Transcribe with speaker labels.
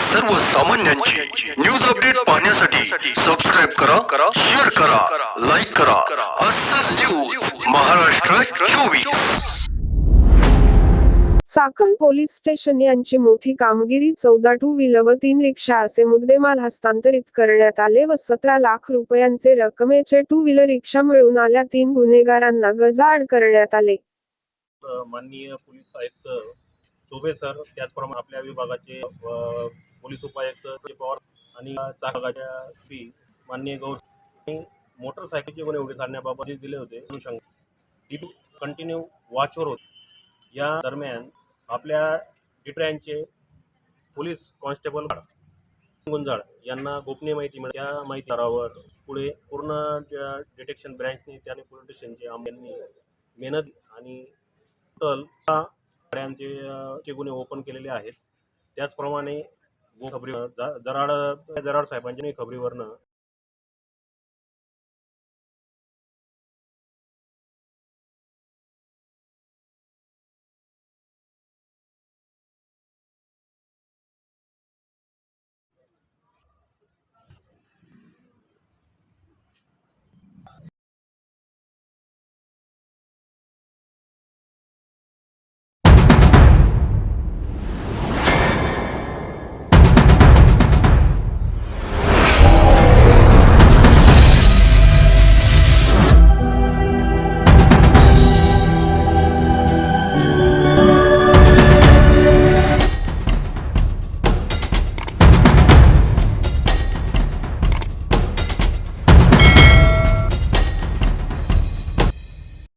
Speaker 1: सर्वसामान्यांची. News update पाहण्यासाठी subscribe करा शेअर करा लाईक करा. अस्सल न्यूज महाराष्ट्र चोवीस.
Speaker 2: चाकण पोलीस स्टेशन यांची मोठी कामगिरी चौदा टू व्हीलर व तीन रिक्षा असे मुद्देमाल हस्तांतरित करण्यात आले व सतरा लाख रुपयांचे रकमेचे टू व्हीलर रिक्षा मिळून आल्या तीन गुन्हेगारांना गजाआड करण्यात आले.
Speaker 3: माननीय पोलीस आयुक्त चोबे सर त्याचप्रमाणे आपल्या विभागाचे पोलीस उपायुक्त पवार आणि चालकाच्या पी माननीय गौर आणि मोटरसायकलचे गुन्हे उघडकीस आणण्याबाबत दिले होते. अनुषंग कंटिन्यू वॉचवर होती. या दरम्यान आपल्या डिट्रॅनचे पोलीस कॉन्स्टेबल गुंजाळ यांना गोपनीय माहिती मिळाली. त्या माहितीवर पुढे पूर्ण डिटेक्शन ब्रँचने त्याने पोलीस स्टेशनचे आमदारांनी मेहनत आणि टोटल हा गाड्यांचे चे गुन्हे ओपन केलेले आहेत त्याचप्रमाणे खबरी जराड जराड साहेबांच्या खबरीवरनं